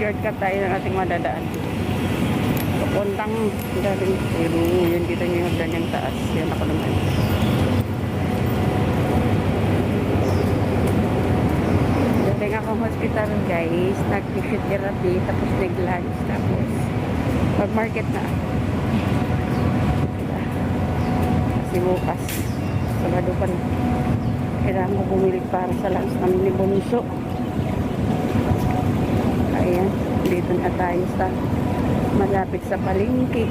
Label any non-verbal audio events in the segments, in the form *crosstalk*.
shortcut tayo ng ating madadaan. Papuntang galing Peru. Yun kita nyo yung ganyang taas. Yan ako naman. Galing akong hospital guys. Nag-physiotherapy. Tapos nag-lunch. Tapos mag-market na. Kasi bukas. Sabado pa na. Kailangan ko bumili para sa lunch namin ni Bunso. Ayan, dito na tayo sa malapit sa palengke.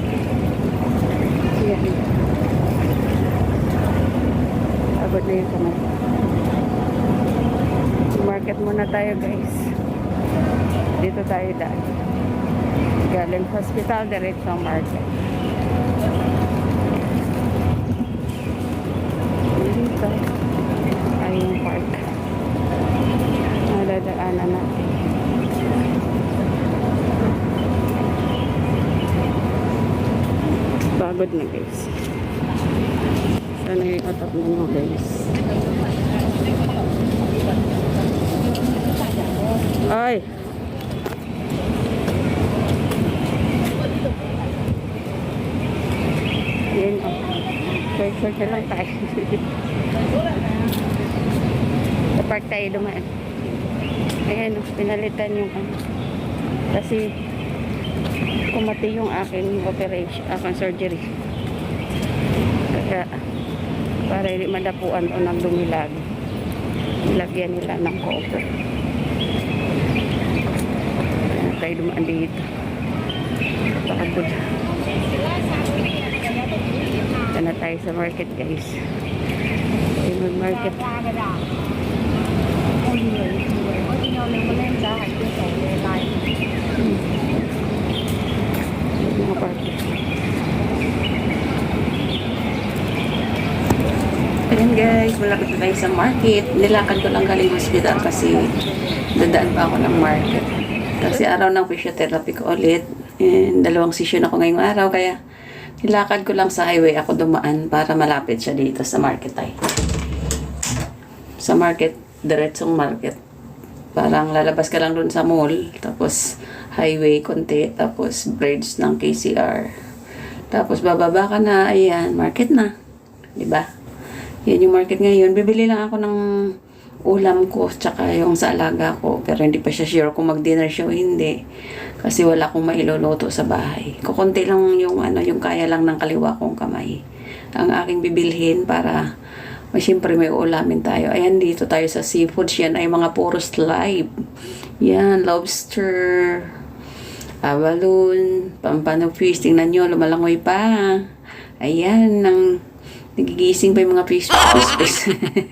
Ayan. Abot na yung kamay. Market muna tayo guys. Dito tayo daan. Galing hospital, diretso market. Dito ay yung park. Nadadaanan natin. Pagod na guys. Sana yung otak mo guys. Ay! Yan o. Short-short na lang tayo. Sa park tayo dumaan. Ayan o, pinalitan yung ano. Kasi kumati yung aking operation, aking surgery. Kaya para hindi madapuan o ng dumilag. Lagyan nila ng copper. Ayan tayo dumaan dito. Pagod. Ito na tayo sa market guys. Tayo mag-market. Mga party. Ayan guys, malapit na tayo sa market. Nilakad ko lang galing hospital kasi dadaan pa ako ng market. Kasi araw ng physiotherapy ko ulit. And dalawang session ako ngayong araw kaya nilakad ko lang sa highway ako dumaan para malapit siya dito sa market ay. Sa market, diretsong market. Parang lalabas ka lang dun sa mall, tapos highway konti, tapos bridge ng KCR. Tapos bababa ka na, ayan, market na. 'Di ba? Yan yung market ngayon. Bibili lang ako ng ulam ko tsaka yung sa alaga ko. Pero hindi pa siya sure kung mag-dinner siya o hindi. Kasi wala akong mailuluto sa bahay. Kukunti lang yung ano, yung kaya lang ng kaliwa kong kamay. Ang aking bibilhin para may siyempre may ulamin tayo. Ayan, dito tayo sa seafoods. Yan ay mga puros live. Yan, lobster, abalone, pampano fish. Tingnan nyo, lumalangoy pa. Ayan, ng nagigising pa yung mga fish. fish,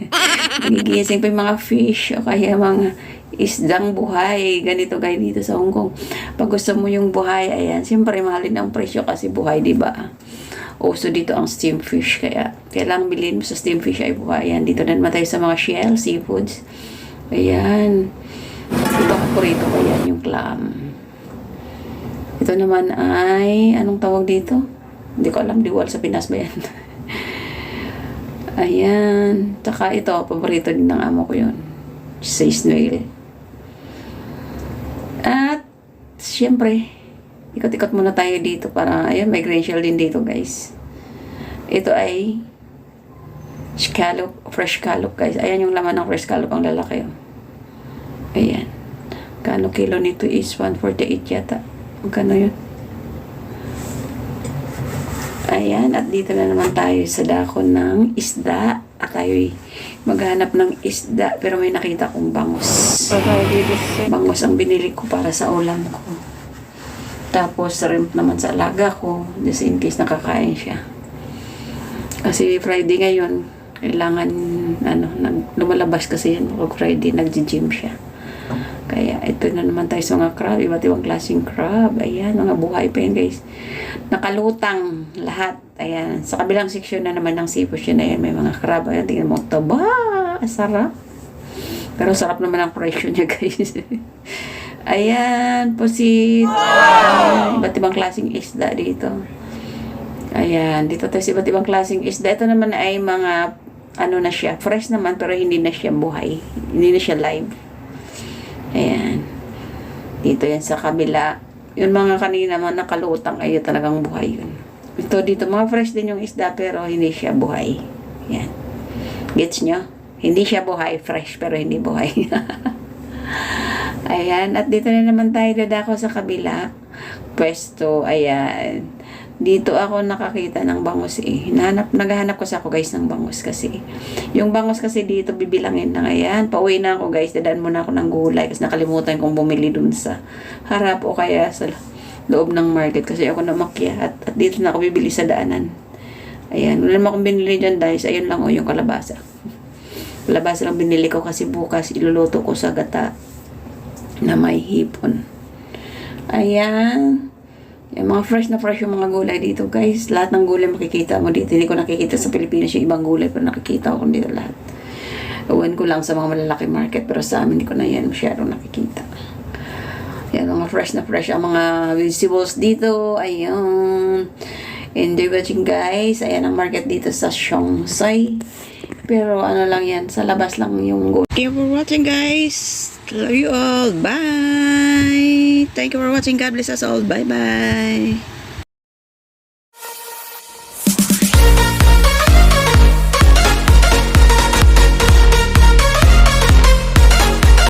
*laughs* nagigising pa yung mga fish o kaya mga isdang buhay. Ganito guys dito sa Hong Kong. Pag gusto mo yung buhay, ayan, siyempre mahalin ang presyo kasi buhay, di ba? Uso dito ang steam fish kaya kailangan bilhin mo sa steam fish ay buhay. Ayan, dito na naman tayo sa mga shell, seafoods. Ayan. Iba ko rito ko yan, yung clam. Ito naman ay, anong tawag dito? Hindi ko alam, diwal sa Pinas ba yan? *laughs* Ayan. Tsaka ito, paborito din ng amo ko yun. Sa snail. At, syempre, ikot-ikot muna tayo dito para, ayan, may green din dito, guys. Ito ay scallop, fresh scallop, guys. Ayan yung laman ng fresh scallop, ang lalaki, oh. Ayan. Kano kilo nito is 148 yata. Magkano yun? Ayan, at dito na naman tayo sa dako ng isda. At tayo'y maghanap ng isda. Pero may nakita kong bangus. Bangus ang binili ko para sa ulam ko. Tapos, shrimp naman sa alaga ko. Just in case nakakain siya. Kasi Friday ngayon, kailangan, ano, nag, lumalabas kasi yan. Pag Friday, nag-gym siya. Kaya ito na naman tayo sa mga crab, iba't ibang klaseng crab. Ayan, mga buhay pa yan guys. Nakalutang lahat. Ayan, sa kabilang section na naman ng seafood yun. Ayan, may mga crab. Ayan, tingnan mo, taba, sarap. Pero sarap naman ang presyo niya *laughs* guys. Ayan, pusit. Ayan, iba't ibang klaseng isda dito. Ayan, dito tayo sa iba't ibang klaseng isda. Ito naman ay mga, ano na siya, fresh naman pero hindi na siya buhay. Hindi na siya live. Ayan. Dito yan sa kabila. Yung mga kanina mga nakalutang ay talagang buhay yun. Ito dito, mga fresh din yung isda pero hindi siya buhay. Yan. Gets nyo? Hindi siya buhay, fresh pero hindi buhay. *laughs* ayan, at dito na naman tayo dadako sa kabila. Pwesto, ayan. Dito ako nakakita ng bangus eh. Hinahanap, naghahanap kasi ako guys ng bangus kasi. Yung bangus kasi dito bibilangin na ayan. Pauwi na ako guys. Dadaan muna ako ng gulay kasi nakalimutan kong bumili dun sa harap o kaya sa loob ng market kasi ako namakya at, at dito na ako bibili sa daanan. Ayan. Wala naman akong binili dyan guys. Ayun lang o yung kalabasa. Kalabasa lang binili ko kasi bukas iluluto ko sa gata na may hipon. Ayan. Yung mga fresh na fresh yung mga gulay dito, guys. Lahat ng gulay makikita mo dito. Hindi ko nakikita sa Pilipinas yung ibang gulay, pero nakikita ko dito lahat. Ewan ko lang sa mga malalaki market, pero sa amin hindi ko na yan masyadong nakikita. Yan, mga fresh na fresh ang mga vegetables dito. Ayun. Enjoy watching, guys. Ayan ang market dito sa Syongsai. Pero ano lang yan, sa labas lang yung gulay. Thank you for watching, guys. Love you all. Bye. Thank you for watching. God bless us all. Bye-bye.